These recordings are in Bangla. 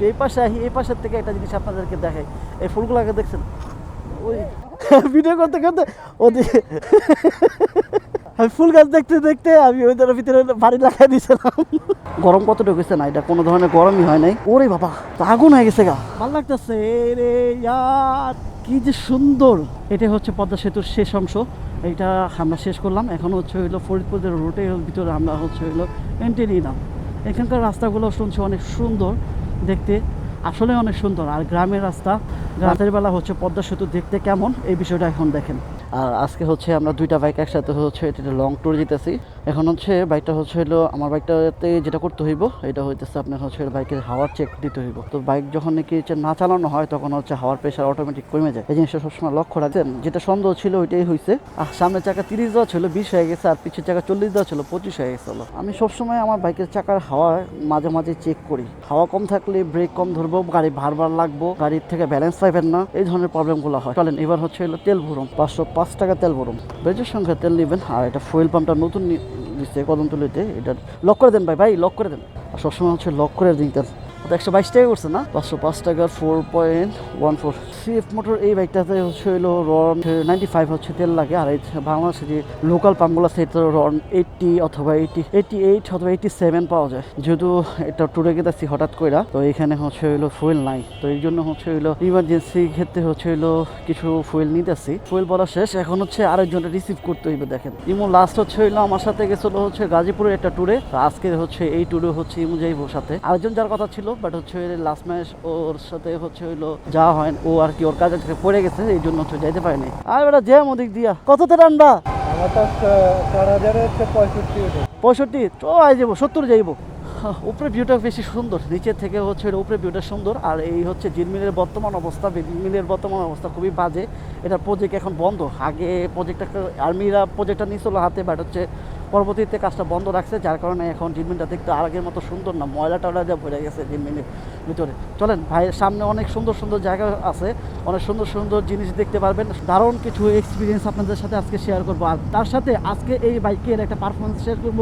একটু এই পাশে আসি এই পাশের থেকে একটা জিনিস আপনাদেরকে দেখাই। এই ফুলগুলোকে দেখছেন? ওই ভিডিও করতে করতে ওদিকে আমি ফুল গাছ দেখতে দেখতে আমি ওইটার ভিতরে বাড়ি লাগাই দিয়েছিলাম গরম কত ঢুকেছে না? এটা কোনো ধরনের গরমই হয় নাই। ওরে বাবা আগুন হয়ে গেছে গা। ভালো লাগতেছে রে ইয়ার, কি যে সুন্দর। এটা হচ্ছে পদ্মা সেতুর শেষ অংশ। এইটা আমরা শেষ করলাম। এখন হচ্ছে হইল ফরিদপুরের রোডের ভিতরে আমরা হচ্ছে হইল এন্ট্রি নিলাম। এখানকার রাস্তাগুলো শুনছি অনেক সুন্দর। দেখতে আসলে অনেক সুন্দর। আর গ্রামের রাস্তা, রাতের বেলা হচ্ছে পদ্মা সেতু দেখতে কেমন? এই বিষয়টা এখন দেখেন। আর আজকে হচ্ছে আমরা দুইটা বাইক একসাথে হচ্ছে এটা লং ট্যুর যেতেছি। এখন হচ্ছে বাইকটা হচ্ছে হলো আমার বাইকটাতে যেটা করতে হইব, এটা হইতেছে আপনার হচ্ছে বাইকের হাওয়ার চেক দিতে হইব। তো বাইক যখন নাকি না চালানো হয়, তখন হচ্ছে হাওয়ার প্রেশার অটোমেটিক কমে যায়। এই জিনিসটা সবসময় লক্ষ্য রাখছেন যেটা সন্দেহ ছিল, ওইটাই হয়েছে আর সামনের চাকা তিরিশ দেওয়া ছিল, বিশ হয়ে গেছে, আর পিছের চাকা চল্লিশ দেওয়া ছিল, পঁচিশ হয়ে গেছিল আমি সবসময় আমার বাইকের চাকার হাওয়া মাঝে মাঝে চেক করি। হাওয়া কম থাকলে ব্রেক কম ধরবো, গাড়ি ভারবার লাগবো, গাড়ির থেকে ব্যালেন্স পাইবেন না, এই ধরনের প্রবলেমগুলো হয়। চলেন, এবার হচ্ছে হলো তেল ভরুম পাঁচশো পাঁচ টাকা তেল ভরুন বেজের সংখ্যা তেল নেবেন, আর এটা ফুয়েল পাম্পটা নতুন দিচ্ছে কদমতলিতে, এটা লক করে দেন ভাই ভাই লক করে দেন। আর সবসময় হচ্ছে লক করে দিন তো একশো বাইশ টাকা করছে না? পাঁচশো পাঁচ টাকার four point one four CF motor এই বাইকটাতে হচ্ছে হলো রন নাইনটি ফাইভ হচ্ছে তেল লাগে, আর বাংলাদেশে যে লোকাল পাম্পগুলো সেটা রন এইটটি অথবা এইটি এইটি এইট অথবা এইটি সেভেন পাওয়া যায়। যেহেতু এটা টুরে গেতেছি হঠাৎ কইরা, তো এখানে হচ্ছে হইল ফুয়েল নাই। তো এই জন্য হচ্ছে হইল ইমার্জেন্সি ক্ষেত্রে হচ্ছে হইল কিছু ফুয়েল নিতেছি। ফুয়েল বলা শেষ, এখন হচ্ছে আরেকজনটা রিসিভ করতে হইবে, দেখেন। ইমো লাস্ট হচ্ছে হইল আমার সাথে গেছিল হচ্ছে গাজীপুরের একটা ট্যুরে আজকে হচ্ছে এই ট্যুরে হচ্ছে ইমু যাইবো সাথে। আরেকজন যার কথা ছিল বাট হচ্ছে লাস্ট ম্যাচ ওর সাথে হচ্ছে হইল যা হয় ও আর কি ওর কাজে থেকে পড়ে গেছে এই জন্য হচ্ছে যাইতে পারেনি। আর বেটা জ্যাম ওদিক দিয়া। কততে রান্না পঁয়ষট্টি তো আই যাব সত্তর যাইবো। উপরে ভিউটা বেশি সুন্দর। নিচের থেকে হচ্ছে উপরে ভিউটা সুন্দর। আর এই হচ্ছে জিলমিলের বর্তমান অবস্থা। জিলমিলের বর্তমান অবস্থা খুবই বাজে। এটা প্রজেক্ট এখন বন্ধ। আগে প্রজেক্টটা আর্মিরা প্রজেক্টটা নিয়েছিল হাতে বাট হচ্ছে পরবর্তীতে কাজটা বন্ধ রাখছে, যার কারণে এখন জিলমিলটা দেখতে আর আগের মতো সুন্দর না। ময়লা টয়লা যা ভরে গেছে জিলমিলের ভিতরে। চলেন ভাইয়ের সামনে অনেক সুন্দর সুন্দর জায়গা আছে। অনেক সুন্দর সুন্দর জিনিস দেখতে পারবেন। দারুণ কিছু এক্সপিরিয়েন্স আপনাদের সাথে আজকে শেয়ার করব। আর তার সাথে আজকে এই বাইকের একটা পারফরমেন্স শেয়ার করব।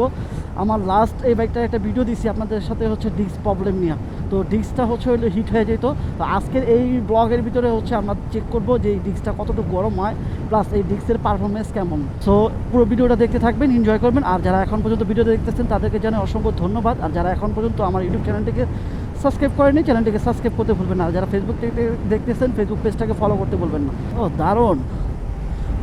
আমার লাস্ট এই বাইকটার একটা ভিডিও দিছি, আপনাদের সাথে হচ্ছে ডিস্ক প্রবলেম নিয়ে। তো ডিস্কটা হচ্ছে হইলে হিট হয়ে যেত। তো আজকের এই ব্লগের ভিতরে হচ্ছে আমরা চেক করব যে এই ডিস্কটা কতটুকু গরম হয় প্লাস এই ডিস্কের পারফরমেন্স কেমন। সো পুরো ভিডিওটা দেখতে থাকবেন এনজয় করবেন। আর যারা এখন পর্যন্ত ভিডিও দেখতেছেন, তাদেরকে জানাই অসংখ্য ধন্যবাদ। আর যারা এখন পর্যন্ত আমার ইউটিউব চ্যানেলটিকে সাবস্ক্রাইব করেনি চ্যানেলটিকে সাবস্ক্রাইব করতে ভুলবেন না। আর যারা ফেসবুক দেখতেছেন ফেসবুক পেজটাকে ফলো করতে বলবেন না। ও, দারুণ!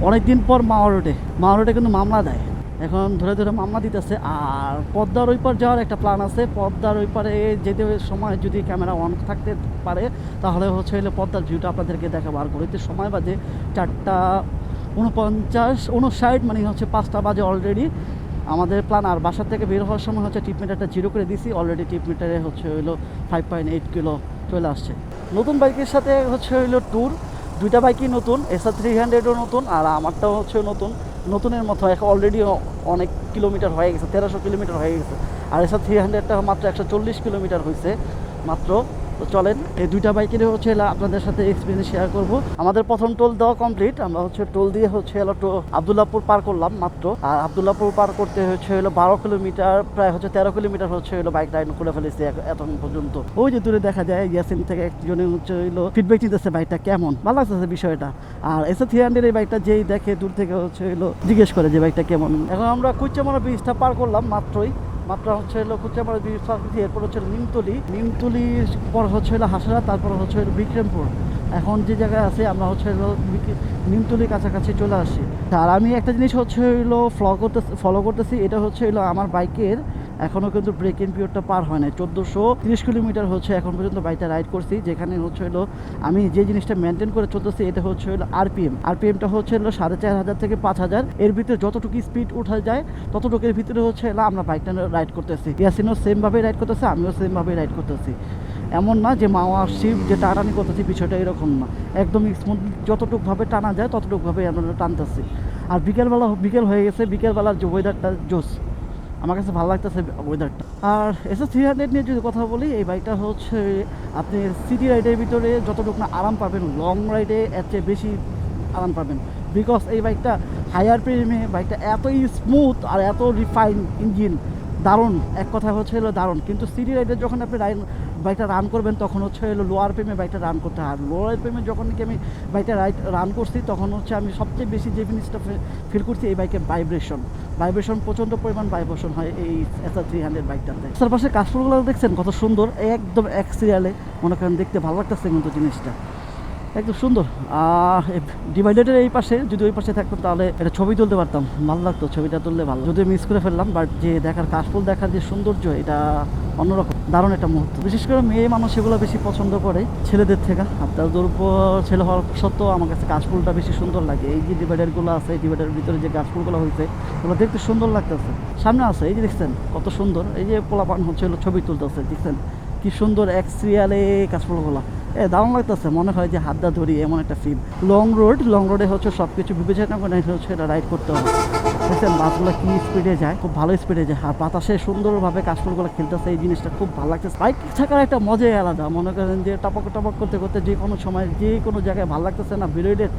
অনেকদিন পর মাওয়া রোডে মাওয়া রোডে কিন্তু মামলা দেয়। এখন ধরে ধরে মামলা দিতেছে। আর পদ্মার ওই পার যাওয়ার একটা প্ল্যান আছে। পদ্মার ওই পারে যেতে সময় যদি ক্যামেরা অন থাকতে পারে, তাহলে হচ্ছে হলে পদ্মার ভিউটা আপনাদেরকে দেখাবো। আর ঘড়িতে সময় বাজে চারটা উনপঞ্চাশ, উনষাট মানে হচ্ছে পাঁচটা বাজে অলরেডি আমাদের প্ল্যান আর বাসা থেকে বের হওয়ার সময় হচ্ছে টিপ মিটারটা জিরো করে দিছি। অলরেডি টিপ মিটারে হচ্ছে হইল ফাইভ পয়েন্ট এইট কিলো চলে আসছে। নতুন বাইকের সাথে হচ্ছে হইল ট্যুর দুইটা বাইকই নতুন এসআর থ্রি হান্ড্রেডও নতুন, আর আমারটাও হচ্ছে নতুন। নতুনের মতো এখন অলরেডি অনেক কিলোমিটার হয়ে গেছে, তেরোশো কিলোমিটার হয়ে গেছে। আর এসব থ্রি হান্ড্রেডটা মাত্র একশো চল্লিশ কিলোমিটার হয়েছে মাত্র। তো চলেন, এই দুইটা বাইকের হচ্ছে এলা আপনাদের সাথে এক্সপিরিয়েন্স শেয়ার করব। আমাদের প্রথম টোল দেওয়া কমপ্লিট আমরা হচ্ছে টোল দিয়ে হচ্ছে এলো তো আবদুল্লাপুর পার করলাম মাত্র। আর আবদুল্লাপুর পার করতে হচ্ছে হলো বারো কিলোমিটার, প্রায় হচ্ছে তেরো কিলোমিটার হচ্ছে হলো বাইক রাইড করে ফেলেছি এখ- এখন পর্যন্ত। ওই যে দূরে দেখা যায়, ইয়াসিন থেকে একজনে হচ্ছে হলো ফিডব্যাক দিতেছে বাইকটা কেমন? ভালো লাগতেছে বিষয়টা। আর এসে থ্রি হান্ড্রেড এই বাইকটা যেই দেখে দূর থেকে হচ্ছে হলো জিজ্ঞেস করে যে বাইকটা কেমন। এখন আমরা কুচামারা ব্রিজটা পার করলাম মাত্রই। মাত্র হচ্ছে হলো কুচামারা দুই পার এরপর হচ্ছে নিমতলি। নিমতলির পর হচ্ছে হলো হাসরা তারপর হচ্ছে হলো বিক্রমপুর। এখন যে জায়গায় আছে, আমরা হচ্ছে হলো নিমতলির কাছাকাছি চলে আসি আর আমি একটা জিনিস হচ্ছে হলো ফলো করতে ফলো করতেছি, এটা হচ্ছে হলো আমার বাইকের এখনও কিন্তু ব্রেক ইন পিরিয়ডটা পার হয় না চোদ্দোশো তিরিশ কিলোমিটার হচ্ছে এখন পর্যন্ত বাইকটা রাইড করছি, যেখানে হচ্ছে হলো আমি যে জিনিসটা মেনটেন করে চলতেছি, এটা হচ্ছে হলো আরপিএম আরপিএমটা হচ্ছে হলো সাড়ে চার হাজার থেকে পাঁচ হাজার। এর ভিতরে যতটুকু স্পিড উঠা যায়, ততটুকুর ভিতরে হচ্ছে হলো আমরা বাইকটা রাইড করতেছি। ইয়াসিনও সেমভাবেই রাইড করতেছে, আমিও সেমভাবেই রাইড করতেছি। এমন না যে মাওয়া শিব যে টানানি করতেছি, বিষয়টা এরকম না। একদম স্মুথ যতটুকুভাবে টানা যায় ততটুকুভাবে আমরা টানতেছি। আর বিকেলবেলা, বিকেল হয়ে গেছে, বিকেলবেলার যে ওয়েদারটা জোস আমার কাছে ভালো লাগতেছে ওয়েদারটা আর এসে থ্রি হান্ড্রেড নিয়ে যদি কথা বলি, এই বাইকটা হচ্ছে আপনি সিটি রাইডের ভিতরে যতটুকু না আরাম পাবেন লং রাইডে এর চেয়ে বেশি আরাম পাবেন। বিকজ এই বাইকটা হায়ার প্রেমে বাইকটা এতই স্মুথ আর এত রিফাইন ইঞ্জিন দারুণ। এক কথা হচ্ছে হলো দারুণ। কিন্তু সিটি রাইডে যখন আপনি রাইড বাইকটা রান করবেন, তখন হচ্ছে এলো লোয়ার ফ্রেমে বাইকটা রান করতে হয়। আর লোয়ার ফ্রেমে যখন নাকি আমি বাইকটা রাইট রান করছি, তখন হচ্ছে আমি সবচেয়ে বেশি যে জিনিসটা ফিল করছি, এই বাইকের ভাইব্রেশন ভাইব্রেশন প্রচণ্ড পরিমাণ ভাইব্রেশন হয় এই এসআর থ্রি হান্ড্রেড বাইকটাতে তার পাশে কাশফুলগুলো দেখছেন কত সুন্দর, একদম এক সিরিয়ালে মনে করেন দেখতে ভালো লাগতেছে কিন্তু জিনিসটা। একদম সুন্দর। ডিভাইডারের এই পাশে, যদি ওই পাশে থাকতো তাহলে এটা ছবি তুলতে পারতাম। ভালো লাগতো, ছবিটা তুললে ভালো যদিও মিস করে ফেললাম বাট যে দেখার কাশফুল দেখার যে সৌন্দর্য, এটা অন্যরকম, দারুণ একটা মুহূর্ত। বিশেষ করে মেয়ে মানুষ এগুলো বেশি পছন্দ করে ছেলেদের থেকে। আপনার দুর্ব ছেলে হওয়ার সত্ত্বেও আমার কাছে কাশফুলটা বেশি সুন্দর লাগে। এই যে ডিভাইডারগুলো আছে, এই ডিভাইডারের ভিতরে যে গাছফুলগুলো হয়েছে, ওগুলো দেখতে সুন্দর লাগতেছে। সামনে আছে, এই যে দেখছেন, কত সুন্দর। এই যে পোলাপান হচ্ছে ছবি তুলতেছে, দেখছেন? কি সুন্দর, এক সিরিয়ালে কাশফুলগুলো। এ, দারুণ লাগতেছে। মনে হয় যে হাতটা ধরি এমন একটা ফিল লং রোড লং রোডে হচ্ছে সব কিছু বিবেচনা করে হচ্ছে এটা রাইড করতে হবে। দেখছেন, বাসগুলো কি স্পিডে যায়, খুব ভালো স্পিডে যায়। আর বাতাসে সুন্দরভাবে কাশফুলগুলো খেলতেছে, এই জিনিসটা খুব ভালো লাগছে বাইক থাকার একটা মজাই আলাদা। মনে করেন যে টপক টপক করতে করতে যে কোনো সময় যে কোনো জায়গায় ভালো লাগতেছে না বিরোধের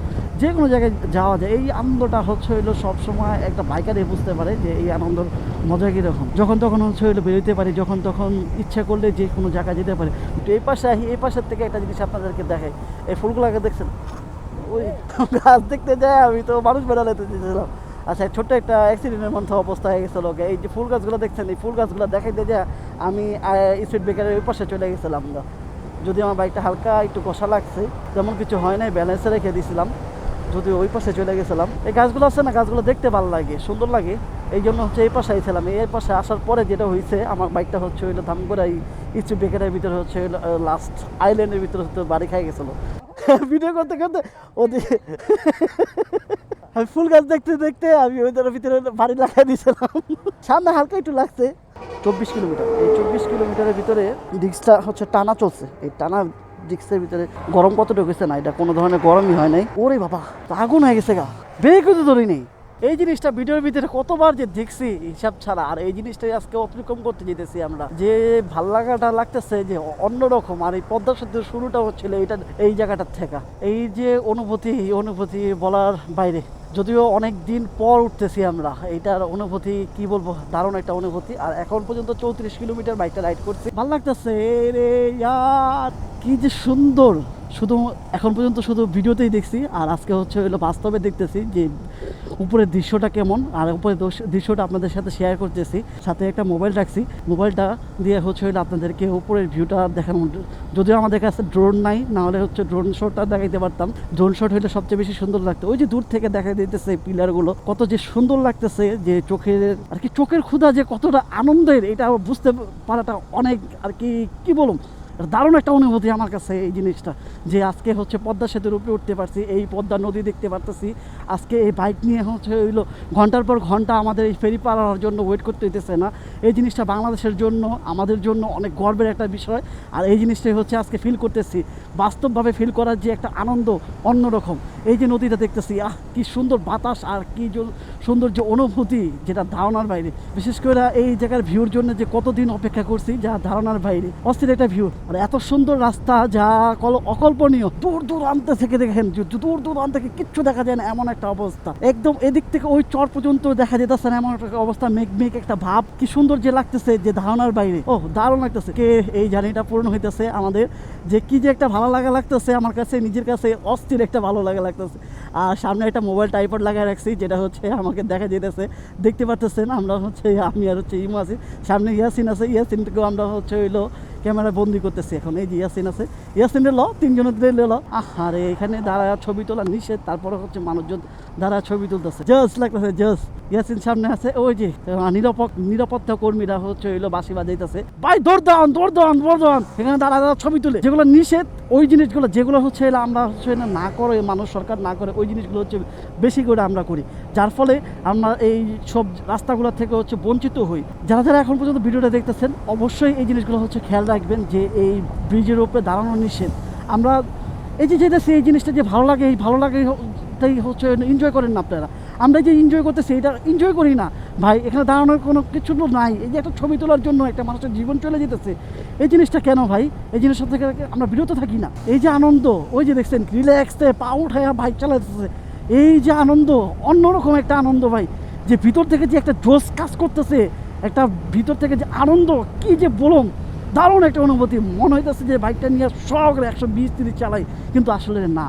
যে কোনো জায়গায় যাওয়া যায়। এই আনন্দটা হচ্ছে হইল সবসময় একটা বাইকারে বুঝতে পারে যে এই আনন্দর মজা কীরকম। যখন তখন হচ্ছে হইল বেরোতে পারি, যখন তখন ইচ্ছা করলে যে কোনো জায়গায় যেতে পারি। তো এই পাশে এই পাশের থেকে একটা জিনিস আপনাদেরকে দেখে এই ফুলগুলোকে দেখছেন? ওই গাছ দেখতে যায়, আমি তো মানুষ বেড়ালাতে দিয়েছিলাম আচ্ছা ছোট্ট একটা অ্যাক্সিডেন্টের মধ্যে অবস্থা হয়ে গেছিল এই যে ফুল গাছগুলো দেখছেন, এই ফুল গাছগুলো দেখাইতে যে আমি স্পিড ব্রেকারের ওই পাশে চলে গেছিলাম। যদি আমার বাইকটা হালকা একটু কষা লাগছে, তেমন কিছু হয় নাই ব্যালেন্সে রেখে দিয়েছিলাম যদি ওই পাশে চলে গেছিলাম। এই গাছগুলো আছে না, গাছগুলো দেখতে ভালো লাগে, সুন্দর লাগে। এই জন্য হচ্ছে এই পাশে আইছিলাম এই পাশে আসার পরে যেটা হয়েছে, আমার বাইকটা হচ্ছে হইল ধাম করে এই স্পিড ব্রেকারের ভিতরে হচ্ছে লাস্ট আইল্যান্ডের ভিতরে হচ্ছে বাড়ি খাই গেছিল। ভিডিও করতে করতে ওদিকে আমি ফুল গাছ দেখতে দেখতে আমি ওদের ভিতরে বাড়ি লাগাই দিয়েছিলাম। সামনে হালকা একটু লাগছে। চব্বিশ কিলোমিটার। এই চব্বিশ কিলোমিটারের ভিতরে ডিস্কটা হচ্ছে টানা চলছে। এই টানা ডিস্কের ভিতরে গরম কতটুকু গেছে না, এটা কোনো ধরনের গরমই হয় নাই। ওরে বাবা আগুন হয়ে গেছে গা। বেগু তো ধরি নেই এই জিনিসটা ভিডিওর ভিতরে কতবার যে দেখছি, হিসাব ছাড়া। আর এই জিনিসটাই আজকে অতিক্রম করতে যেতেছি আমরা। যে ভালো লাগাটা লাগতেছে, যে অন্যরকম। আর এই পদ্মা সেতুর শুরুটা হচ্ছিল এইটা, এই জায়গাটার থেকে। এই যে অনুভূতি অনুভূতি বলার বাইরে। যদিও অনেক দিন পর উঠতেছি আমরা এটার অনুভূতি, কি বলব, দারুণ একটা অনুভূতি। আর এখন পর্যন্ত চৌত্রিশ কিলোমিটার বাইকটা রাইড করছি। ভালো লাগতেছে কি যে সুন্দর! শুধু এখন পর্যন্ত শুধু ভিডিওতেই দেখছি, আর আজকে হচ্ছে হলো বাস্তবে দেখতেছি যে উপরের দৃশ্যটা কেমন, আর উপরের দৃশ্য- দৃশ্যটা আপনাদের সাথে শেয়ার করতেছি। সাথে একটা মোবাইল রাখছি মোবাইলটা দিয়ে হচ্ছে হলো আপনাদেরকে উপরের ভিউটা দেখানো। যদিও আমাদের কাছে ড্রোন নাই, না হলে হচ্ছে ড্রোন শটটা দেখাইতে পারতাম। ড্রোন শট হলে সবচেয়ে বেশি সুন্দর লাগতো। ওই যে দূর থেকে দেখা দিতেছে পিলারগুলো কত যে সুন্দর লাগতেছে যে চোখের, আর কি চোখের ক্ষুধা যে কতটা আনন্দের, এটা বুঝতে পারাটা অনেক, আর কি কি বলুন দারুণ একটা অনুভূতি আমার কাছে এই জিনিসটা, যে আজকে হচ্ছে পদ্মা সেতুর উপরে উঠতে পারছি, এই পদ্মা নদী দেখতে পারতেছি। আজকে এই বাইক নিয়ে হচ্ছে হইল, ঘণ্টার পর ঘণ্টা আমাদের এই ফেরি হওয়ার জন্য ওয়েট করতে হইতেছে না। এই জিনিসটা বাংলাদেশের জন্য, আমাদের জন্য অনেক গর্বের একটা বিষয়। আর এই জিনিসটাই হচ্ছে আজকে ফিল করতেছি। বাস্তবভাবে ফিল করার যে একটা আনন্দ অন্যরকম, এই যে নদীটা দেখতেছি, আহ, কি সুন্দর বাতাস আর কি সুন্দর যে অনুভূতি, যেটা ধারণার বাইরে। বিশেষ করে এই জায়গার ভিউর জন্য যে কতদিন অপেক্ষা করছি যা ধারণার বাইরে। অস্থির একটা ভিউ আর এত সুন্দর রাস্তা, যা কল- অকল্পনীয়। দূর দূরান্ত থেকে দেখেন দূর দূরান্ত থেকে কিচ্ছু দেখা যায় না, এমন একটা অবস্থা। একদম এদিক থেকে ওই চর পর্যন্ত দেখা যেতেছে না, এমন একটা অবস্থা, মেঘ মেঘ একটা ভাব। কি সুন্দর যে লাগতেছে যে ধারণার বাইরে। ও দারুণ লাগতেছে। কে এই জার্নিটা পূর্ণ হইতেছে আমাদের? যে কি যে একটা ভালো লাগা লাগতেছে আমার কাছে, নিজের কাছে অস্থির একটা ভালো লাগা লাগতেছে। আর সামনে একটা মোবাইল টাইপড লাগায় রাখছি, যেটা হচ্ছে আমাকে দেখা যেতেছে। দেখতে পাচ্ছেন আমরা হচ্ছে, আমি আর হচ্ছে ইমো আছি। সামনে ইয়াসিন আছে ইয়াসিন ইয়াসিনকেও আমরা হচ্ছে হইল ক্যামেরা বন্দি করতেছি এখন। এই যে ইয়াসিন আছে। ইয়াসিনের ল, তিনজনের ল। আহারে, এখানে দাঁড়া ছবি তোলা নিষেধ, তারপরে হচ্ছে মানুষজন দাঁড়া ছবি তুলতেছে। জাস লাগতেছে জাস ইয়াসিন সামনে আছে, ওই যে নিরাপদ নিরাপত্তা কর্মীরা হচ্ছে হইল বাসি বাজাইতেছে। ভাই, দৌড় দান দৌড় দান দৌড় দান এখানে দাঁড়া দাঁড়া ছবি তুলে। যেগুলো নিষেধ, ওই জিনিসগুলো যেগুলো হচ্ছে হলো আমরা হচ্ছে না করে, মানুষ সরকার না করে, ওই জিনিসগুলো হচ্ছে বেশি করে আমরা করি। যার ফলে আমরা এই সব রাস্তাগুলো থেকে হচ্ছে বঞ্চিত হই। যারা যারা এখন পর্যন্ত ভিডিওটা দেখতেছেন, অবশ্যই এই জিনিসগুলো হচ্ছে খেয়াল রাখবেন যে এই ব্রিজের উপরে দাঁড়ানো নিষেধ। আমরা এই যে যেতেছি, এই জিনিসটা যে ভালো লাগে, এই ভালো লাগে তাই হচ্ছে এনজয় করেন না আপনারা। আমরা যে এনজয় করতেছি, এটা এনজয় করি না। ভাই, এখানে দাঁড়ানোর কোনো কিছু নাই। এই যে একটা ছবি তোলার জন্য একটা মানুষের জীবন চলে যেতেছে। এই জিনিসটা কেন ভাই? এই জিনিসটা থেকে আমরা বিরত থাকি না। এই যে আনন্দ, ওই যে দেখছেন রিল্যাক্সে পা উঠায় বাইক চালাতেছে। এই যে আনন্দ, অন্যরকম একটা আনন্দ ভাই। যে ভিতর থেকে যে একটা জোশ কাজ করতেছে, একটা ভিতর থেকে যে আনন্দ, কি যে বলুন। দারুণ একটা অনুভূতি। মনে হইতেছে যে বাইকটা নিয়ে শখ একশো বিশ তিরিশ চালাই, কিন্তু আসলে না।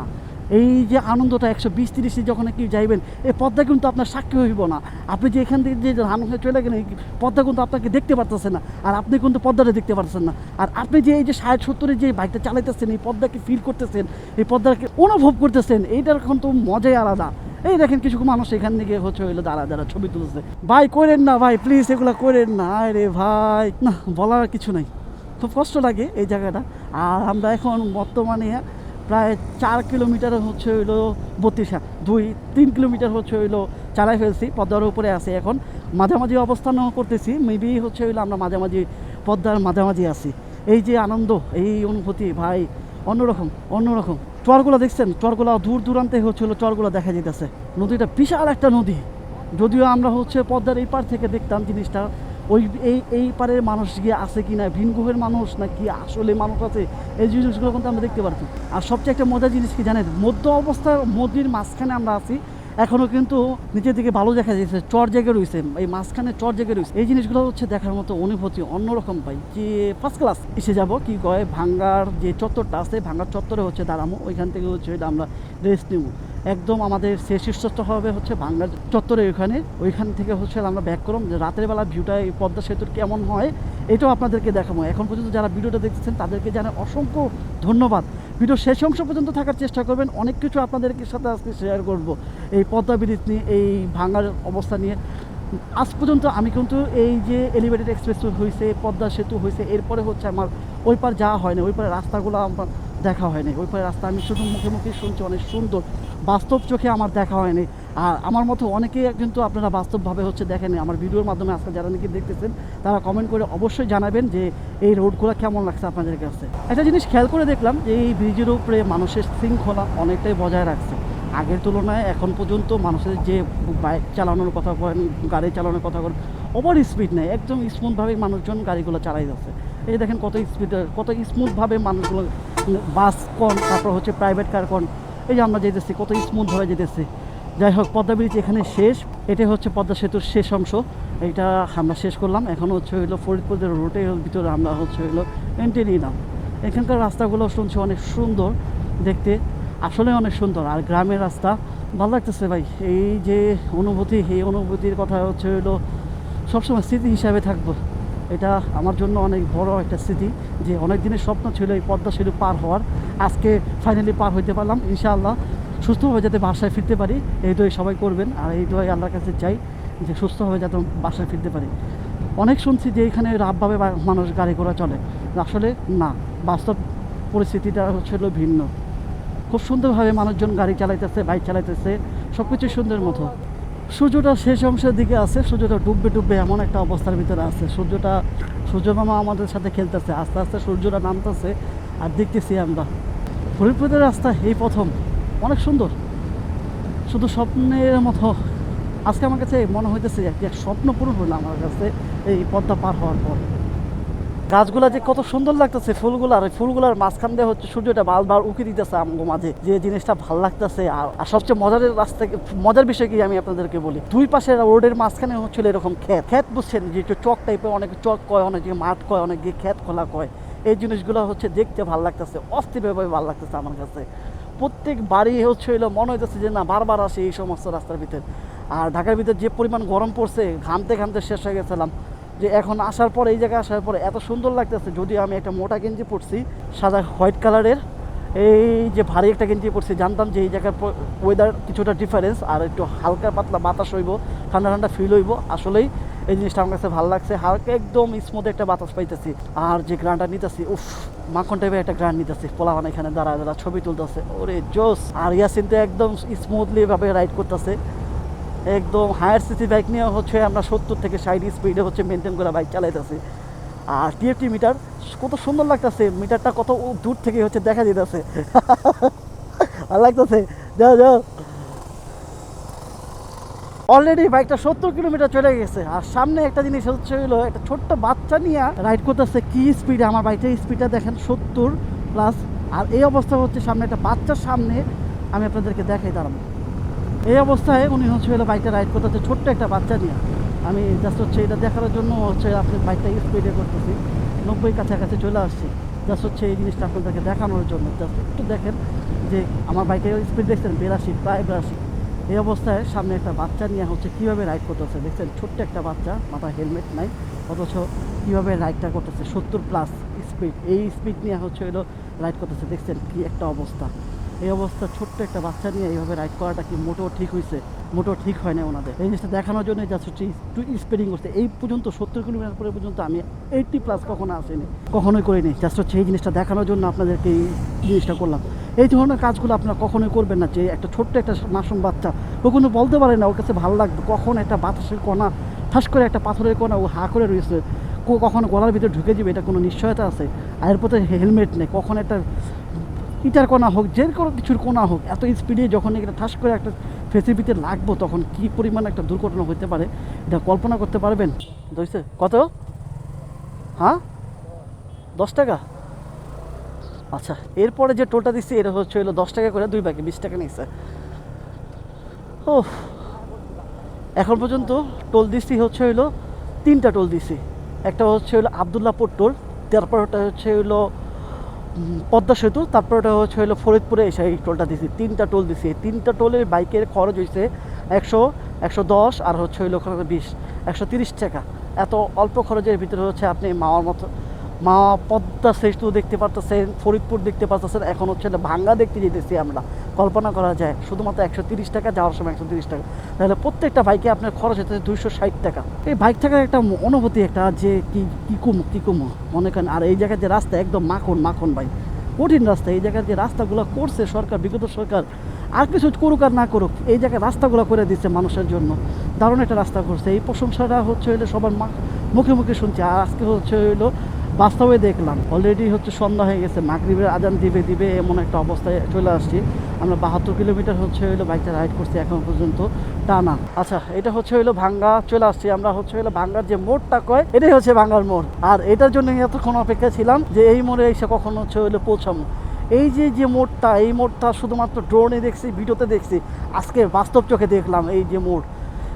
এই যে আনন্দটা একশো বিশ তিরিশে যখন কি যাইবেন, এই পদ্মা কিন্তু আপনার সাক্ষী হইব না। আপনি যে এখান থেকে যে রান হয়ে চলে গেলেন পদ্মা কিন্তু আপনাকে দেখতে পারতেছেন না। আর আপনি কিন্তু পদ্মাটা দেখতে পারতেছেন না। আর আপনি যে এই যে ষাট সত্তরে যে বাইকটা চালাইতেছেন, এই পদ্মাকে ফিল করতেছেন, এই পদ্মাকে অনুভব করতেছেন, এইটার কিন্তু মজাই আলাদা। এই দেখেন কিছু মানুষ এখান থেকে হচ্ছে হইল দাঁড়া দাঁড়া ছবি তুলছে। ভাই, করেন না ভাই প্লিজ এগুলো করেন না। আরে ভাই, না, বলার কিছু নাই। খুব কষ্ট লাগে এই জায়গাটা। আর আমরা এখন বর্তমানে প্রায় চার কিলোমিটার হচ্ছে হইল বত্রিশ দুই, তিন কিলোমিটার হচ্ছে হইল চালাই ফেলছি, পদ্মার উপরে আছে এখন। মাঝামাঝি অবস্থানও করতেছি মেবি হচ্ছে হইল আমরা মাঝামাঝি, পদ্মার মাঝামাঝি আছি। এই যে আনন্দ, এই অনুভূতি, ভাই, অন্যরকম অন্যরকম। চরগুলো দেখছেন? চরগুলো দূর দূরান্তে হচ্ছে হলো চরগুলো দেখা যেতেছে নদীটা বিশাল একটা নদী। যদিও আমরা হচ্ছে পদ্মার এই পার থেকে দেখতাম জিনিসটা ওই এই এই পারের মানুষ গিয়ে আছে কি না? ভিনগুহের মানুষ না কি আসলে মানুষ আছে? এই জিনিসগুলো কিন্তু আমরা দেখতে পারতাম আর সবচেয়ে একটা মজার জিনিস কি জানেন? মধ্য অবস্থার নদীর মাঝখানে আমরা আছি। এখনও কিন্তু নিচের দিকে ভালো দেখা যাচ্ছে। চর জেগে রয়েছে। এই মাঝখানে চর জেগে রয়েছে। এই জিনিসগুলো হচ্ছে দেখার মতো অনুভূতি অন্যরকম পাই। যে ফার্স্ট ক্লাস এসে যাব, কি কয়? ভাঙ্গার যে চত্বরটা আছে, ভাঙ্গার চত্বরে হচ্ছে দাঁড়ামো ওইখান থেকে হচ্ছে এটা আমরা রেস্ট নেব। একদম আমাদের শেষ হবে হচ্ছে ভাঙ্গার চত্বরে ওইখানে। ওইখান থেকে হচ্ছে আমরা ব্যাক করলাম যে রাতের বেলা ভিউটা এই পদ্মা সেতুর কেমন হয়, এটাও আপনাদেরকে দেখাবো। এখন পর্যন্ত যারা ভিডিওটা দেখতেছেন, তাদেরকে জানাই অসংখ্য ধন্যবাদ। ভিডিও শেষ অংশ পর্যন্ত থাকার চেষ্টা করবেন। অনেক কিছু আপনাদেরকে সাথে আজকে শেয়ার করব। এই পদ্মা ব্রিজ নিয়ে, এই ভাঙার অবস্থা নিয়ে। আজ পর্যন্ত আমি কিন্তু এই যে এলিভেটেড এক্সপ্রেস হয়েছে পদ্মা সেতু হয়েছে এরপরে হচ্ছে আমার ওই পার যাওয়া হয় না। ওই পারে রাস্তাগুলো আমার দেখা হয়নি। ওই পারে রাস্তা আমি শুধু মুখে মুখে শুনছি, অনেক সুন্দর। বাস্তব চোখে আমার দেখা হয়নি। আর আমার মতো অনেকেই কিন্তু আপনারা বাস্তবভাবে হচ্ছে দেখেন আমার ভিডিওর মাধ্যমে আজকে যারা নাকি দেখতেছেন, তারা কমেন্ট করে অবশ্যই জানাবেন যে এই রোডগুলো কেমন লাগছে আপনাদের কাছে। একটা জিনিস খেয়াল করে দেখলাম যে এই ব্রিজের উপরে মানুষের শৃঙ্খলা অনেকটাই বজায় রাখছে। আগের তুলনায় এখন পর্যন্ত মানুষের যে বাইক চালানোর কথা বলেন, গাড়ি চালানোর কথা বলেন, ওভার স্পিড নেই। একদম স্মুথভাবে মানুষজন গাড়িগুলো চালাই যাচ্ছে। এই দেখেন কত স্পিড কত স্মুথভাবে মানুষগুলো বাস কন, তারপর হচ্ছে প্রাইভেট কার কন, এই যে আমরা যেতেছি, কত স্মুথ স্মুথভাবে যেতেছি। যাই হোক, পদ্মা ব্রিজ এখানে শেষ এটা হচ্ছে পদ্মা সেতুর শেষ অংশ। এইটা আমরা শেষ করলাম, এখন হচ্ছে হইল ফরিদপুরের রোডের ভিতরে আমরা হচ্ছে হইল এন্ট্রি নিলাম। এখানকার রাস্তাগুলো শুনছি অনেক সুন্দর দেখতে, আসলে অনেক সুন্দর, আর গ্রামের রাস্তা ভালো লাগতেছে ভাই। এই যে অনুভূতি, এই অনুভূতির কথা হচ্ছে হইল সবসময় স্মৃতি হিসাবে থাকব। এটা আমার জন্য অনেক বড় একটা স্মৃতি যে অনেক দিনের স্বপ্ন ছিল এই পদ্মা সেতু পার হওয়ার। আজকে ফাইনালি পার হইতে পারলাম, ইনশাআল্লাহ। সুস্থভাবে যাতে বাসায় ফিরতে পারি এইটাই সবাই করবেন। আর এইটাই আল্লাহর কাছে চাই যে সুস্থভাবে যাতে বাসায় ফিরতে পারি। অনেক শুনছি যে এখানে রাবভাবে মানুষ গাড়ি ঘোড়া চলে। আসলে না, বাস্তব পরিস্থিতিটা ছিল ভিন্ন। খুব সুন্দরভাবে মানুষজন গাড়ি চালাইতেছে, বাইক চালাইতেছে সব কিছু সুন্দর মতো। সূর্যটা শেষ অংশের দিকে আছে, সূর্যটা ডুববে ডুববে এমন একটা অবস্থার ভিতরে আছে। সূর্যটা সূর্য মামা আমাদের সাথে খেলতেছে, আস্তে আস্তে সূর্যটা নামতেছে আর দেখতেছি আমরা। ফরিদপুরের রাস্তা এই প্রথম, অনেক সুন্দর। শুধু স্বপ্নের মতো। আজকে আমার কাছে মনে হইতেছে যে স্বপ্ন পূরণ হলো আমার কাছে এই পদ্মা পার হওয়ার পর। গাছগুলা যে কত সুন্দর লাগতেছে, ফুলগুলা, আর ফুলগুলার মাঝখান দিয়ে হচ্ছে সূর্যটা বারবার উকি দিতেছে আমগো মাঝে। যে জিনিসটা ভালো লাগতেছে, আর সবচেয়ে মজার রাস্তা মজার বিষয় কি আমি আপনাদেরকে বলি? দুই পাশে রোডের মাঝখানে হচ্ছিল এরকম ক্ষেত। ক্ষেত বুঝছেন, যে চক টাইপের অনেক চক কয়, অনেক মাঠ কয়, অনেক ক্ষেত খোলা কয়। এই জিনিসগুলো হচ্ছে দেখতে ভালো লাগতেছে, অস্থিরভাবে ভালো লাগতেছে আমার কাছে। প্রত্যেক বাড়ি হচ্ছে মনে হইতেছে যে না, বারবার আসে এই সমস্ত রাস্তার ভিতর। আর ঢাকার ভিতর যে পরিমাণ গরম পড়ছে, ঘামতে ঘামতে শেষ হয়ে গেছিলাম। যে এখন আসার পর, এই জায়গায় আসার পরে এত সুন্দর লাগতেছে। যদিও আমি একটা মোটা গেঞ্জি পরছি, সাদা হোয়াইট কালারের। এই যে ভারী একটা গেঞ্জি পরছি, জানতাম যে এই জায়গার ওয়েদার কিছুটা ডিফারেন্স আর একটু হালকা পাতলা বাতাস হইব, ঠান্ডা ঠান্ডা ফিল হইব। আসলেই এই জিনিসটা আমার কাছে ভালো লাগছে। হালকা একদম স্মুথ একটা বাতাস পাইতেছি। আর যে গ্রানটা নিতেছি, উফ, মাখন টাইপের একটা গ্রান নিতেছি। পোলাওয়ান এখানে দাঁড়া দাঁড়া ছবি তুলতেছে। ওরে জোস! আর ইয়াসিন তো একদম স্মুথলি ভাবে রাইড করতেছে। একদম হায়ার সিসি বাইক নিয়ে হচ্ছে আমরা সত্তর থেকে ষাট স্পিডে হচ্ছে মেনটেন করে বাইক চালাইতেছি। আর টিএফটি মিটার কত সুন্দর লাগতেছে মিটারটা কত দূর থেকে হচ্ছে দেখা যেতেছে আর লাগতেছে, যাও যাও। অলরেডি বাইকটা সত্তর কিলোমিটার চলে গেছে। আর সামনে একটা জিনিস হচ্ছে হলো, একটা ছোট্ট বাচ্চা নিয়ে রাইড করতেছে, কি স্পিডে আমার বাইকটার স্পিডটা দেখেন সত্তর প্লাস আর এই অবস্থা হচ্ছে সামনে একটা বাচ্চার সামনে, আমি আপনাদেরকে দেখাই দাঁড়াবো। এই অবস্থায় উনি হচ্ছে হলো বাইকটা রাইড করতেছে, ছোট্ট একটা বাচ্চা নিয়ে। আমি জাস্ট হচ্ছে এটা দেখার জন্য হচ্ছে আপনি বাইকটা স্পিডে করতেছি, নব্বই কাছাকাছি চলে আসছি। জাস্ট হচ্ছে এই জিনিসটা আপনাদেরকে দেখানোর জন্য। জাস্ট একটু দেখেন যে আমার বাইকের স্পিড দেখছেন, বিরাশি, প্রায় বিরাশি। এই অবস্থায় সামনে একটা বাচ্চা নিয়ে হচ্ছে কীভাবে রাইড করতেছে, দেখছেন? ছোট্ট একটা বাচ্চা, মাথায় হেলমেট নাই, অথচ কীভাবে রাইডটা করতেছে, সত্তর প্লাস স্পিড এই স্পিড নিয়ে হচ্ছে হলো রাইড করতেছে, দেখছেন কী একটা অবস্থা। এই অবস্থা ছোট্ট একটা বাচ্চা নিয়ে এইভাবে রাইড করাটা কি মোটেও ঠিক হয়েছে মোটেও ঠিক হয় না ওনাদের। এই জিনিসটা দেখানোর জন্য জাস্ট হচ্ছে একটু স্পিডিং করছে। এই পর্যন্ত সত্তর কিলোমিটার পরে পর্যন্ত আমি এইটটি প্লাস কখনো আসিনি। কখনোই করিনি। জাস্ট হচ্ছে এই জিনিসটা দেখানোর জন্য আপনাদেরকে এই জিনিসটা করলাম। এই ধরনের কাজগুলো আপনারা কখনোই করবেন না যে একটা ছোট্ট একটা মাসুম বাচ্চা। কখনো বলতে পারে না, ওর কাছে ভালো লাগবে। কখন একটা বাতাসের কণা, ঠাস করে একটা পাথরের কণা ও হা করে রয়েছে। কখনো গলার ভিতরে ঢুকে যাবে, এটা কোনো নিশ্চয়তা আছে? আর এরপর হেলমেট নেই। কখন একটা ইটার কোনা হোক, যে কোনো কিছুর কোনা হোক, এত স্পিডে যখন এটা ঠাস করে একটা ফেসিলিটিতে লাগবো, তখন কি পরিমাণ একটা দুর্ঘটনা হতে পারে, এটা কল্পনা করতে পারবেন? ধরছে, কত? হ্যাঁ? দশ টাকা? আচ্ছা এরপরে যে টোলটা দিচ্ছি, এটা হচ্ছে হলো দশ টাকা করে দুই বাকি বিশ টাকা নিচ্ছে। ও এখন পর্যন্ত টোল দিচ্ছি হচ্ছে হইল তিনটা টোল দিছি একটা হচ্ছে হলো আবদুল্লাপুর টোল তারপর হচ্ছে হইল পদ্মা সেতু তারপর ওটা হচ্ছে হলো ফরিদপুরে এসে এই টোলটা দিছি, তিনটা টোল দিছি। তিনটা টোলের বাইকের খরচ হয়েছে একশো একশো দশ আর হচ্ছে হইল ওখানে বিশ, একশো তিরিশ টাকা। এত অল্প খরচের ভিতরে হচ্ছে আপনি মাওয়ার মতো মা পদ্মা সেতু দেখতে পারতেছেন, ফরিদপুর দেখতে পারতেছেন, এখন হচ্ছে ভাঙ্গা দেখতে যেতেছি আমরা। কল্পনা করা যায়, শুধুমাত্র একশো তিরিশ টাকা, যাওয়ার সময় একশো তিরিশ টাকা। তাহলে প্রত্যেকটা বাইকে আপনার খরচ হচ্ছে দুইশো ষাট টাকা। এই বাইক থাকার একটা অনুভূতি একটা যে কি কি কুমো মনে করেন। আর এই জায়গায় যে রাস্তা একদম মাখন মাখন বাইক। কঠিন রাস্তা, এই জায়গায় যে রাস্তাগুলো করছে সরকার, বিগত সরকার, আর কিছু করুক আর না করুক, এই জায়গায় রাস্তাগুলো করে দিচ্ছে মানুষের জন্য। দারুণ একটা রাস্তা করছে। এই প্রশংসাটা হচ্ছে হইল সবার মুখে মুখে শুনছি। আর আজকে হচ্ছে হইল বাস্তবে দেখলাম অলরেডি হচ্ছে সন্ধ্যা হয়ে গেছে, মাগরিবের আজান দিবে দিবে এমন একটা অবস্থায় চলে আসছি। আমরা বাহাত্তর কিলোমিটার হচ্ছে হইল বাইকটা রাইড করছি এখন পর্যন্ত টানা আচ্ছা এটা হচ্ছে হইল ভাঙ্গা, চলে আসছি আমরা হচ্ছে হইল ভাঙ্গার যে মোড়টা কয়, এটাই হচ্ছে ভাঙ্গার মোড়। আর এটার জন্য এতক্ষণ অপেক্ষা ছিলাম যে এই মোড়ে এসে কখন হচ্ছে হইল পৌঁছাবো। এই যে যে মোড়টা, এই মোড়টা শুধুমাত্র ড্রোনে দেখছি ভিডিওতে দেখছি, আজকে বাস্তব চোখে দেখলাম এই যে মোড়।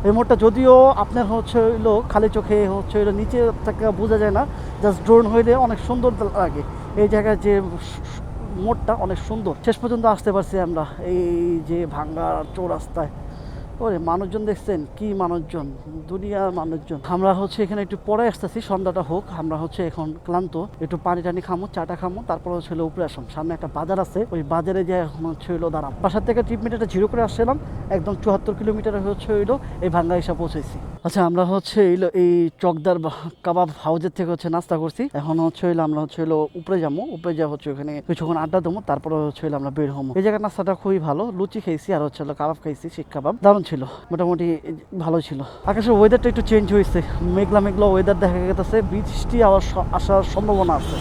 এই মোড়টা যদিও আপনার হচ্ছে হইল খালি চোখে হচ্ছে হইল নিচে থেকে বোঝা যায় না জাস্ট ড্রোন হইলে অনেক সুন্দর লাগে। এই জায়গায় যে মোড়টা অনেক সুন্দর। শেষ পর্যন্ত আসতে পারছি আমরা এই যে ভাঙ্গার চৌরাস্তায়। ওরে, মানুষজন দেখছেন? কি মানুষজন? দুনিয়ার মানুষজন। আমরা হচ্ছে এখানে একটু পরে আসতেছি, সন্ধ্যাটা হোক। আমরা হচ্ছে এখন ক্লান্ত। একটু পানি টানি খামো, চাটা খামো, তারপর হচ্ছে হলো উপরে আসাম সামনে একটা বাজার আছে। ওই বাজারে যে এখন হচ্ছে হইল দাঁড়াম বাসার থেকে ট্রিটমেন্টটা জিরো করে আসছিলাম। একদম চুয়াত্তর কিলোমিটার হচ্ছে হইল এই ভাঙ্গা এসে পৌঁছেছি। আচ্ছা আমরা হচ্ছে এইলো এই চকদার কাবাব হাউজের থেকে হচ্ছে নাস্তা করছি। এখন হচ্ছে হইল আমরা হচ্ছে হইল উপরে যাব। উপরে যা হচ্ছে ওখানে কিছুক্ষণ আড্ডা দেবো। তারপরে হচ্ছে হইল আমরা বের হব। এই জায়গার নাস্তাটা খুবই ভালো। লুচি খেয়েছি আর হচ্ছে হলো কাবাব খাইছি শিক কাবাব। ছিল? মোটামুটি ভালো ছিল। আকাশের ওয়েদারটা একটু চেঞ্জ হয়েছে। মেঘলা মেঘলা ওয়েদার দেখা গেছে, বৃষ্টি আবার আসার সম্ভাবনা আছে।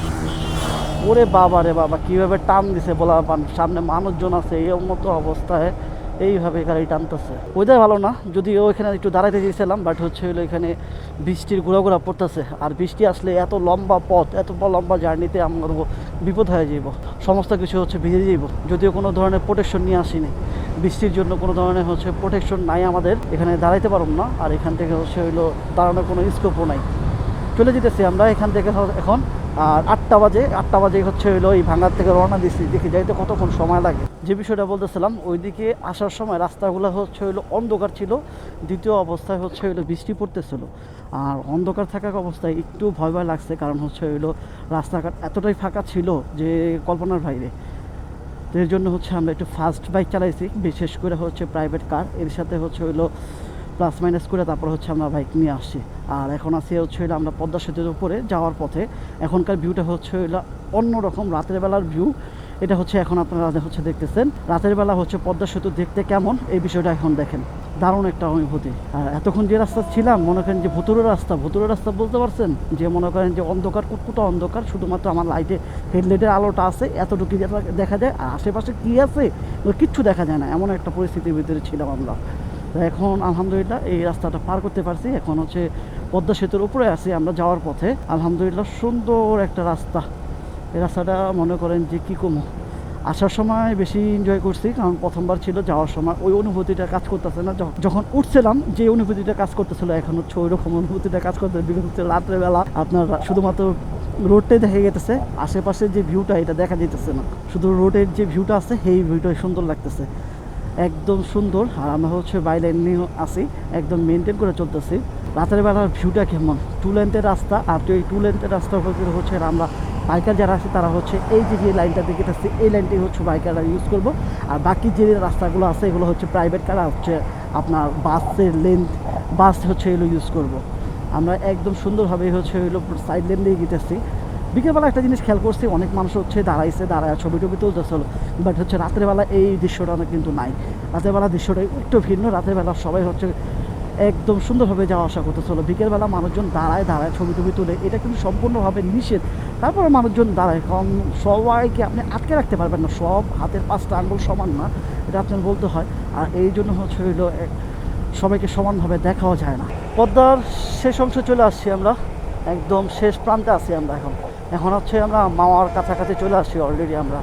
ওরে বাবা রে বাবা, কীভাবে টান দিছে বলা সামনে মানুষজন আছে এই মতো অবস্থায় এইভাবে গাড়ি টানতেছে। ওয়েদার ভালো না, যদিও এখানে একটু দাঁড়াইতে চেয়েছিলাম বাট হচ্ছে হলো এখানে বৃষ্টির ঘোরা ঘোরা পড়তেছে। আর বৃষ্টি আসলে এত লম্বা পথ, এত লম্বা জার্নিতে আমার বিপদ হয়ে যাইব। সমস্ত কিছু হচ্ছে ভিজে যাইব। যদিও কোনো ধরনের প্রোটেকশন নিয়ে আসিনি। বৃষ্টির জন্য কোনো ধরনের হচ্ছে প্রোটেকশন নাই আমাদের। এখানে দাঁড়াইতে পারব না, আর এখান থেকে হচ্ছে হইল দাঁড়ানোর কোনো স্কোপও নাই। চলে যেতেছি আমরা এখান থেকে এখন। আর আটটা বাজে আটটা বাজে হচ্ছে হইল এই ভাঙ্গার থেকে রওনা দিচ্ছি দেখি যাইতে কতক্ষণ সময় লাগে। যে বিষয়টা বলতেছিলাম, ওইদিকে আসার সময় রাস্তাগুলো হচ্ছে হইল অন্ধকার ছিল। দ্বিতীয় অবস্থায় হচ্ছে হইল বৃষ্টি পড়তেছিল। আর অন্ধকার থাকার অবস্থায় একটু ভয় ভয় লাগছে, কারণ হচ্ছে হইল রাস্তাঘাট এতটাই ফাঁকা ছিল যে কল্পনার বাইরে। তো এর জন্য হচ্ছে আমরা একটু ফাস্ট বাইক চালাইছি, বিশেষ করে হচ্ছে প্রাইভেট কার এর সাথে হচ্ছে হইল প্লাস মাইনাস করে তারপর হচ্ছে আমরা বাইক নিয়ে আসছি। আর এখন আছি হচ্ছে হইল আমরা পদ্মা সেতুর উপরে যাওয়ার পথে। এখনকার ভিউটা হচ্ছে হইল অন্যরকম রাতের বেলার ভিউ এটা হচ্ছে এখন আপনারা হচ্ছে দেখতেছেন। রাতের বেলা হচ্ছে পদ্মা সেতু দেখতে কেমন? এই বিষয়টা এখন দেখেন। দারুণ একটা অনুভূতি। আর এতক্ষণ যে রাস্তা ছিলাম, মনে করেন যে ভুতুরের রাস্তা ভুতুরের রাস্তা বলতে পারছেন? যে মনে করেন যে অন্ধকার, কুটকুটা অন্ধকার, শুধুমাত্র আমার লাইটে হেডলাইটের আলোটা আছে, এতটুকু দেখা- যায়। আর আশেপাশে কী আছে? কিচ্ছু দেখা যায় না। এমন একটা পরিস্থিতির ভিতরে ছিলাম আমরা। তো এখন আলহামদুলিল্লাহ এই রাস্তাটা পার করতে পারছি। এখন হচ্ছে পদ্মা সেতুর উপরে আছি আমরা যাওয়ার পথে। আলহামদুলিল্লাহ সুন্দর একটা রাস্তা। এই রাস্তাটা মনে করেন যে কী কমো। আসার সময় বেশি এনজয় করছি কারণ প্রথমবার ছিল, যাওয়ার সময় ওই অনুভূতিটা কাজ করতেছে না। যখন উঠছিলাম, যে অনুভূতিটা কাজ করতেছিল, এখন হচ্ছে ওই রকম অনুভূতিটা কাজ করতে বিগত হচ্ছে রাত্রেবেলা আপনার শুধুমাত্র রোডটাই দেখা গেতেছে, আশেপাশের যে ভিউটা এটা দেখা যেতেছে না। শুধু রোডের যে ভিউটা আছে, সেই ভিউটাই সুন্দর লাগতেছে। একদম সুন্দর। আর আমরা হচ্ছে বাইরে নিয়ে আসি, একদম মেনটেন করে চলতেছি। রাতের বেলার ভিউটা কেমন? টু লেন্থের রাস্তা, আর এই টু লেন্থের রাস্তা হচ্ছে আমরা বাইকার যারা আছে, তারা হচ্ছে এই যে যে লাইনটা দেখে আসছে এই লাইনটাই হচ্ছে বাইকাররা ইউজ করব। আর বাকি যে রাস্তাগুলো আছে, এগুলো হচ্ছে প্রাইভেট কার হচ্ছে আপনার বাসের লেন্থ বাস হচ্ছে এগুলো ইউজ করব। আমরা একদম সুন্দরভাবে হচ্ছে হইল সাইড লেন দিয়ে গিতেছি। বিকেলবেলা একটা জিনিস খেয়াল করছি, অনেক মানুষ হচ্ছে দাঁড়াইছে, দাঁড়ায় ছবি টবি তুলতেছিল বাট হচ্ছে রাতের বেলা এই দৃশ্যটা কিন্তু নাই। রাতের বেলা দৃশ্যটা একটু ভিন্ন, রাতের বেলা সবাই হচ্ছে একদম সুন্দরভাবে যাওয়া আসা করতেছিল বিকেলবেলা মানুষজন দাঁড়ায় দাঁড়ায় ছবি টবি তুলে, এটা কিন্তু সম্পূর্ণভাবে নিষেধ। তারপরে মানুষজন দাঁড়ায়, কারণ সবাইকে আপনি আটকে রাখতে পারবেন না, সব হাতের পাঁচটা আঙ্গুল সমান না, এটা আপনার বলতে হয়। আর এই জন্য হচ্ছে হইল সবাইকে সমানভাবে দেখাও যায় না। পদ্মার শেষ অংশে চলে আসছি আমরা। একদম শেষ প্রান্তে আছি আমরা এখন। এখন হচ্ছে আমরা মাওয়ার কাছাকাছি চলে আসছি অলরেডি আমরা।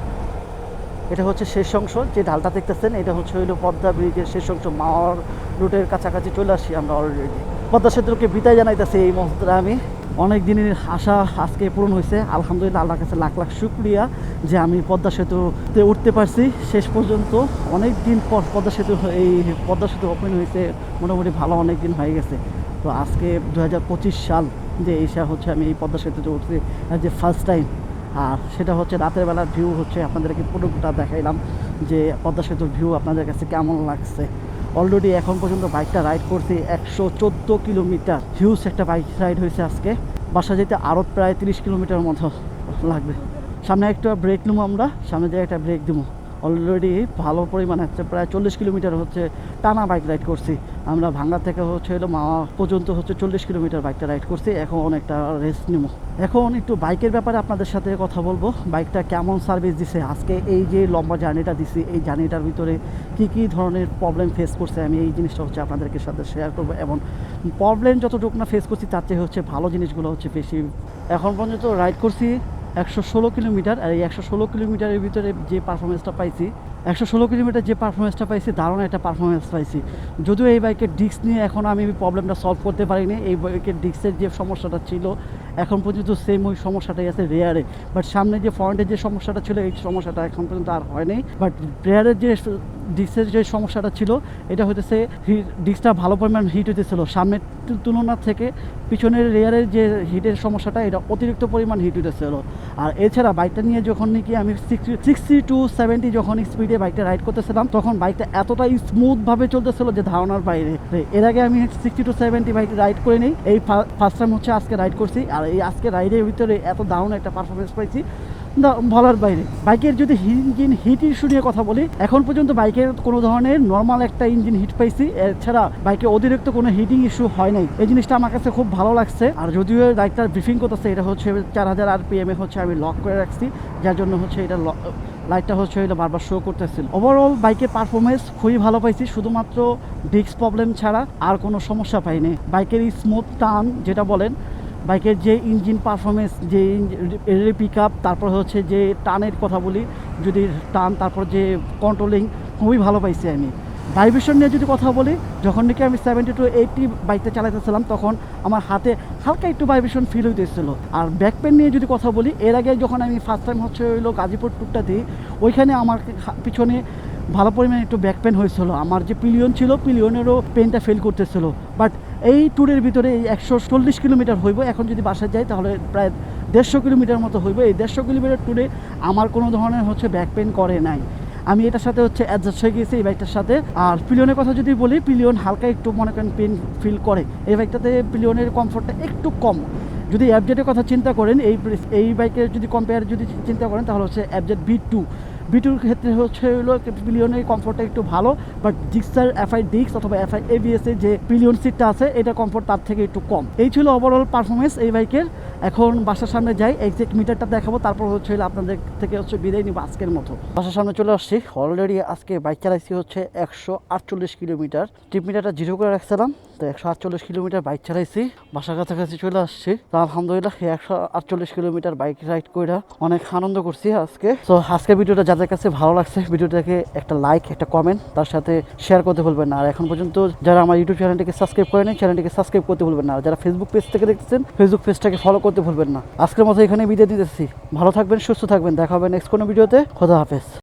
এটা হচ্ছে শেষ অংশ, যে ঢালটা দেখতেছেন, এটা হচ্ছে হইল পদ্মা ব্রিজের শেষ অংশ মাওয়ার রুটের কাছাকাছি চলে আসছি আমরা অলরেডি পদ্মা সেতুকে বিদায় জানাইতেছি এই মুহূর্তে আমি। অনেক দিনের আশা আজকে পূরণ হয়েছে। আলহামদুলিল্লাহ, আল্লাহর কাছে লাখ লাখ শুক্রিয়া যে আমি পদ্মা সেতুতে উঠতে পারছি। শেষ পর্যন্ত অনেক দিন পর পদ্মা সেতু, এই পদ্মা সেতু ওপেন হয়েছে। মোটামুটি ভালো অনেক দিন হয়ে গেছে। তো আজকে দু হাজার পঁচিশ সাল যে এসা হচ্ছে আমি এই পদ্মা সেতুতে উঠছি যে ফার্স্ট টাইম আর সেটা হচ্ছে রাতের বেলার ভিউ হচ্ছে আপনাদেরকে পুরোটা দেখাইলাম যে পদ্মা সেতুর ভিউ আপনাদের কাছে কেমন লাগছে। অলরেডি এখন পর্যন্ত বাইকটা রাইড করছি একশো চোদ্দ কিলোমিটার। হিউজ একটা বাইক রাইড হয়েছে আজকে। বাসা যেতে আরও প্রায় তিরিশ কিলোমিটার মতো লাগবে। সামনে একটা ব্রেক নেব আমরা, সামনে দিয়ে একটা ব্রেক দেবো। অলরেডি ভালো পরিমাণে হচ্ছে প্রায় চল্লিশ কিলোমিটার হচ্ছে টানা বাইক রাইড করছি। আমরা ভাঙ্গা থেকে হচ্ছে হলো মাওয়া পর্যন্ত হচ্ছে চল্লিশ কিলোমিটার বাইকটা রাইড করছি, এখন অনেকটা রেস্ট নেব। এখন একটু বাইকের ব্যাপারে আপনাদের সাথে কথা বলব। বাইকটা কেমন সার্ভিস দিছে? আজকে এই যে লম্বা জার্নিটা দিছি, এই জার্নিটার ভিতরে কি কি ধরনের প্রবলেম ফেস করছে? আমি এই জিনিসটা হচ্ছে আপনাদেরকে সাথে শেয়ার করব এবং প্রবলেম যতটুকু না ফেস করছি, তার চেয়ে হচ্ছে ভালো জিনিসগুলো হচ্ছে বেশি। এখন পর্যন্ত রাইড করছি একশো ষোলো কিলোমিটার, আর এই একশো ষোলো কিলোমিটারের ভিতরে যে পারফরমেন্সটা পাইছি একশো ষোলো কিলোমিটার যে পারফরমেন্সটা পাইছি, দারুণ একটা পারফরমেন্স পাইছি। যদিও এই বাইকের ডিস্ক নিয়ে এখন আমি প্রবলেমটা সলভ করতে পারিনি। এই বাইকের ডিস্কের যে সমস্যাটা ছিল এখন পর্যন্ত সেম ওই সমস্যাটাই আছে রেয়ারে বাট সামনে যে ফ্রন্টের যে সমস্যাটা ছিল, এই সমস্যাটা এখন পর্যন্ত আর হয়নি। বাট রেয়ারের যে ডিস্কের যে সমস্যাটা ছিল, এটা হইতেছে ডিস্কটা ভালো পরিমাণ হিট হইতেছিল। সামনের তুলনা থেকে পিছনের রেয়ারের যে হিটের সমস্যাটা, এটা অতিরিক্ত পরিমাণ হিট হইতেছিল। আর এছাড়া বাইকটা নিয়ে যখন নাকি আমি সিক্সটি টু সেভেন্টি যখন স্পিডে বাইকটা রাইড করতেছিলাম, তখন বাইকটা এতটাই স্মুথভাবে চলতেছিল যে ধারণার বাইরে। এর আগে আমি sixty two seventy bike ride করে নিই এই ফার্স্ট টাইম হচ্ছে আজকে রাইড করছি। আর এই আজকে রাইডের ভিতরে এত দারুণ একটা পারফরমেন্স পাইছি। বলার বাইরে। বাইকের যদি ইঞ্জিন হিট ইস্যু নিয়ে কথা বলি, এখন পর্যন্ত বাইকের কোনো ধরনের নর্মাল একটা ইঞ্জিন হিট পাইছি। এছাড়া বাইকে অতিরিক্ত কোনো হিটিং ইস্যু হয় নাই। এই জিনিসটা আমার কাছে খুব ভালো লাগছে। আর যদিও বাইকটার ব্রিফিং করতেছে, এটা হচ্ছে চার হাজার আর পিএমে হচ্ছে আমি লক করে রাখছি। যার জন্য হচ্ছে এটা লাইটটা হচ্ছে এটা বারবার শো করতেছিল। ওভারঅল বাইকের পারফরমেন্স খুবই ভালো পাইছি। শুধুমাত্র ডিস্ক প্রবলেম ছাড়া আর কোনো সমস্যা পাইনি। বাইকের স্মুথ টার্ন যেটা বলেন বাইকের যে ইঞ্জিন পারফরমেন্স যে পিক আপ তারপর হচ্ছে যে টানের কথা বলি, যদি টান, তারপর যে কন্ট্রোলিং খুবই ভালো পাইছি আমি। ভাইব্রেশন নিয়ে যদি কথা বলি, যখন নাকি আমি সেভেন্টি টু এইটটি বাইকটা চালাতেছিলাম তখন আমার হাতে হালকা একটু ভাইব্রেশন ফিল হইতেছিল। আর ব্যাক পেন নিয়ে যদি কথা বলি, এর আগে যখন আমি ফার্স্ট টাইম হচ্ছে হইল গাজীপুর টুকটা দিই, ওইখানে আমার পিছনে ভালো পরিমাণে একটু ব্যাক পেন হয়েছিল। আমার যে পিলিয়ন ছিল পিলিয়নেরও পেনটা ফেল করতেছিল। বাট এই ট্যুরের ভিতরে এই একশো চল্লিশ কিলোমিটার হইব, এখন যদি বাসায় যাই তাহলে প্রায় দেড়শো কিলোমিটার মতো হইব। এই দেড়শো কিলোমিটার ট্যুরে আমার কোনো ধরনের হচ্ছে ব্যাক পেন করে নাই। আমি এটার সাথে হচ্ছে অ্যাডজাস্ট হয়ে গেছি এই বাইকটার সাথে। আর পিলিয়নের কথা যদি বলি পিলিয়ন হালকা একটু মনে করেন পেন ফিল করে। এই বাইকটাতে পিলিয়নের কমফোর্টটা একটু কম। যদি অ্যাবজেটের কথা চিন্তা করেন, এই এই বাইকের যদি কম্পেয়ার যদি চিন্তা করেন, তাহলে হচ্ছে অ্যাবজেট বি টু বিটুর ক্ষেত্রে হচ্ছে হলো পিলিয়নের কমফোর্টটা একটু ভালো বাট ডিক্সার এফআই ডিক্স অথবা এফআই এবিএস এর যে পিলিয়ন সিটটা আছে, এটা কমফোর্ট তার থেকে একটু কম। এই ছিল ওভারঅল পারফরমেন্স এই বাইকের। এখন বাসার সামনে যাই এক্সাক্ট মিটারটা দেখাবো, তারপর হচ্ছে আপনাদের থেকে হচ্ছে বিদায় নিব আজকের মতো। বাসার সামনে চলে আসছি অলরেডি আজকে বাইক চালাইছি হচ্ছে একশো আটচল্লিশ কিলোমিটার। ট্রিপ মিটারটা জিরো করে রাখছিলাম। তো একশো আটচল্লিশ কিলোমিটার বাইক চালাইছি। বাসার কাছাকাছি চলে আসছি। তো আলহামদুলিল্লাহ একশো আটচল্লিশ কিলোমিটার বাইক রাইড করে অনেক আনন্দ করছি আজকে। তো আজকে ভিডিওটা যাদের কাছে ভালো লাগছে, ভিডিওটাকে একটা লাইক একটা কমেন্ট তার সাথে শেয়ার করতে ভুলবেন না। আর এখন পর্যন্ত যারা আমার ইউটিউব চ্যানেলটিকে সাবস্ক্রাইব করেনি চ্যানেলটিকে সাবস্ক্রাইব করতে ভুলবেন না। আর যারা ফেসবুক পেজ থেকে দেখতেছেন ফেসবুক পেজটাকে ফলো করতে ভুলবেন না। আজকের মতো এখানে বিদায় দিতেছি। ভালো থাকবেন, সুস্থ থাকবেন। দেখা হবে নেক্সট কোনো ভিডিওতে। খোদা হাফেজ।